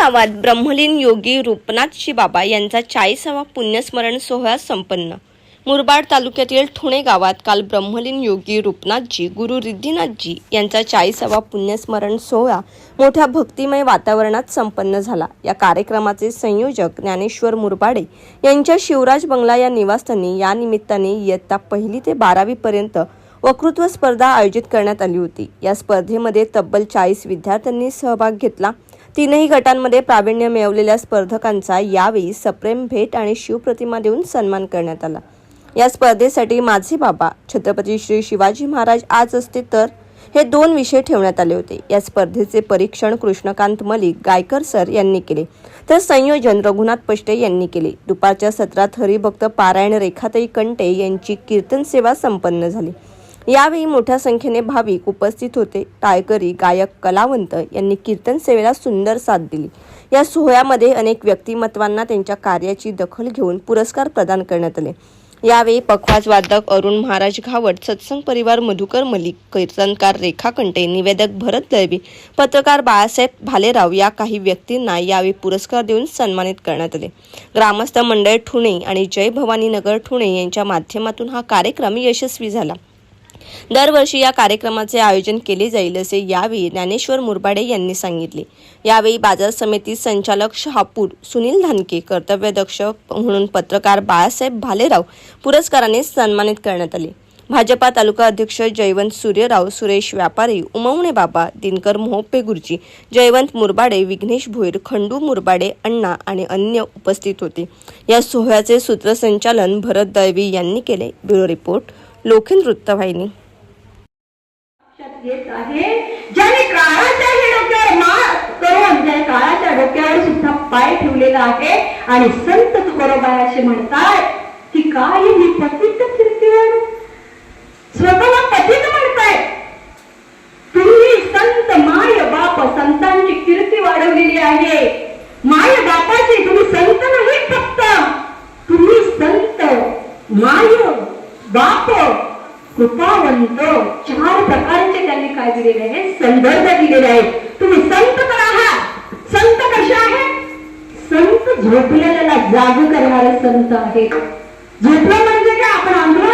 गावात ब्रह्मलीन योगी रूपनाथजी बाबा यांचा चाळीसावा पुण्यस्मरण सोहळा संपन्न. मुरबाड तालुक्यातील ठुणे गावात काल ब्रह्मलीन योगी रूपनाथजी गुरु रिद्धीनाथजी यांचा चाळीसावा पुण्यस्मरण सोहळा मोठ्या भक्तिमय वातावरणात संपन्न झाला. या कार्यक्रमाचे संयोजक ज्ञानेश्वर मुरबाडे यांच्या शिवराज बंगला या निवासस्थानी या निमित्ताने इयत्ता पहिली ते बारावीपर्यंत वक्तृत्व स्पर्धा आयोजित करण्यात आली होती. या स्पर्धेमध्ये तब्बल चाळीस विद्यार्थ्यांनी सहभाग घेतला. तीनही गटांमध्ये प्रावीण्य मिळवलेल्या स्पर्धकांचा यावेळी सप्रेम भेट आणि शिवप्रतिमा देऊन सन्मान करण्यात आला. या स्पर्धेसाठी माझे बाबा छत्रपती श्री शिवाजी महाराज आज असते तर हे दोन विषय ठेवण्यात आले होते. या स्पर्धेचे परीक्षण कृष्णकांत मलिक गायकर सर यांनी केले. तर संयोजन रघुनाथ पष्टे यांनी केले. दुपारच्या सत्रात हरिभक्त पारायण रेखाताई कंटे यांची कीर्तन सेवा संपन्न झाली. यावेळी मोठ्या संख्येने भाविक उपस्थित होते. टाळकरी गायक कलावंत यांनी कीर्तन सेवेला सुंदर साथ दिली. या सोहळ्यामध्ये अनेक व्यक्तिमत्वांना त्यांच्या कार्याची दखल घेऊन पुरस्कार प्रदान करण्यात आले. यावेळी पखवाज वादक अरुण महाराज घावट सत्संग परिवार मधुकर मलिक कीर्तनकार रेखा कंटे निवेदक भरत दळवी पत्रकार बाळासाहेब भालेराव या काही व्यक्तींना यावेळी पुरस्कार देऊन सन्मानित करण्यात आले. ग्रामस्थ मंडळ ठुणे आणि जय भवानी नगर ठुणे यांच्या माध्यमातून हा कार्यक्रम यशस्वी झाला. दरवर्षी या कार्यक्रमाचे आयोजन केले जाईल असे यावेळी ज्ञानेश्वर मुरबाडे यांनी सांगितले. यावेळी बाजार समिती संचालक शहापूर सुनील धानके कर्तव्यदक्ष म्हणून पत्रकार बाळासाहेब भालेराव पुरस्काराने सन्मानित करण्यात आले. भाजपा तालुका अध्यक्ष जयवंत सूर्यराव सुरेश व्यापारी उमवणे बाबा दिनकर मोहप्पे गुरुजी जयवंत मुरबाडे विघ्नेश भोईर खंडू मुरबाडे अण्णा आणि अन्य उपस्थित होते. या सोहळ्याचे सूत्रसंचालन भरत दळवी यांनी केले. ब्युरो रिपोर्ट लोखिन वृत्तवाहिनी. येत आहे. ज्याने काळाच्या हे डोक्यावर मार करून ज्याने काळाच्या डोक्यावर सुद्धा पाय ठेवलेला आहे आणि संत तुकोरोबाई असे म्हणतात की काय ही पतित कीर्तीवर स्वतःला पतित म्हणताय. तुम्ही संत माय बाप संतांची कीर्ती वाढवलेली आहे. माय बापाची तुम्ही संत नाही फक्त. तुम्ही संत माय बाप कृपावंत. चार प्रकारचे त्यांनी काय दिलेले आहे संदर्भ दिलेले आहेत. तुम्ही संत तर आहात. संत कसे आहेत? संत झोपलेल्याला जाग करणारे संत आहेत. झोपलं म्हणजे काय? आपण आंधळा